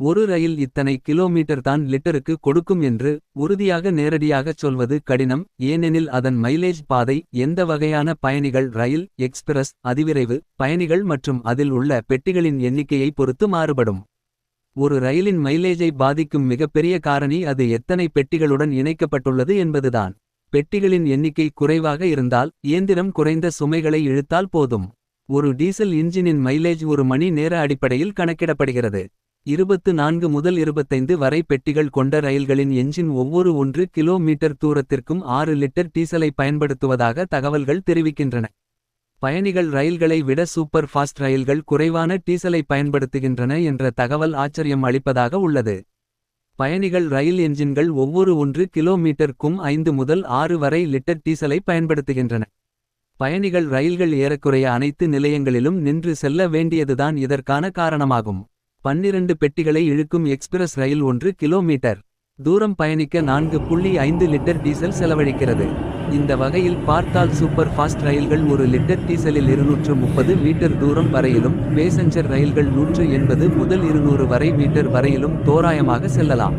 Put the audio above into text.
ஒரு ரயில் இத்தனை கிலோமீட்டர் தான் லிட்டருக்கு கொடுக்கும் என்று உறுதியாக நேரடியாகச் சொல்வது கடினம் ஏனெனில் அதன் மைலேஜ் பாதை எந்த வகையான பயணிகள் ரயில் எக்ஸ்பிரஸ் அதிவிரைவு பயணிகள் மற்றும் அதில் உள்ள பெட்டிகளின் எண்ணிக்கையை பொறுத்து மாறுபடும். ஒரு ரயிலின் மைலேஜை பாதிக்கும் மிகப்பெரிய காரணி அது எத்தனை பெட்டிகளுடன் இணைக்கப்பட்டுள்ளது என்பதுதான். பெட்டிகளின் எண்ணிக்கை குறைவாக இருந்தால் இயந்திரம் குறைந்த சுமைகளை இழுத்தால் போதும். ஒரு டீசல் இன்ஜினின் மைலேஜ் ஒரு மணி நேர அடிப்படையில் கணக்கிடப்படுகிறது. இருபத்து நான்கு முதல் இருபத்தைந்து வரை பெட்டிகள் கொண்ட ரயில்களின் என்ஜின் ஒவ்வொரு ஒன்று கிலோமீட்டர் தூரத்திற்கும் ஆறு லிட்டர் டீசலை பயன்படுத்துவதாக தகவல்கள் தெரிவிக்கின்றன. பயணிகள் ரயில்களை விட சூப்பர் ஃபாஸ்ட் ரயில்கள் குறைவான டீசலை பயன்படுத்துகின்றன என்ற தகவல் ஆச்சரியம் அளிப்பதாக உள்ளது. பயணிகள் ரயில் என்ஜின்கள் ஒவ்வொரு ஒன்று கிலோமீட்டருக்கும் ஐந்து முதல் ஆறு வரை லிட்டர் டீசலை பயன்படுத்துகின்றன. பயணிகள் ரயில்கள் ஏறக்குறைய அனைத்து நிலையங்களிலும் நின்று செல்ல வேண்டியதுதான் இதற்கான காரணமாகும். பன்னிரண்டு பெட்டிகளை இழுக்கும் எக்ஸ்பிரஸ் ரயில் ஒன்று கிலோமீட்டர். தூரம் பயணிக்க நான்கு புள்ளி ஐந்து லிட்டர் டீசல் செலவழிக்கிறது. இந்த வகையில் பார்த்தால் சூப்பர் ஃபாஸ்ட் ரயில்கள் ஒரு லிட்டர் டீசலில் இருநூற்று முப்பது மீட்டர் தூரம் வரையிலும் பேசஞ்சர் ரயில்கள் நூற்று எண்பது முதல் இருநூறு வரை மீட்டர் வரையிலும் தோராயமாக செல்லலாம்.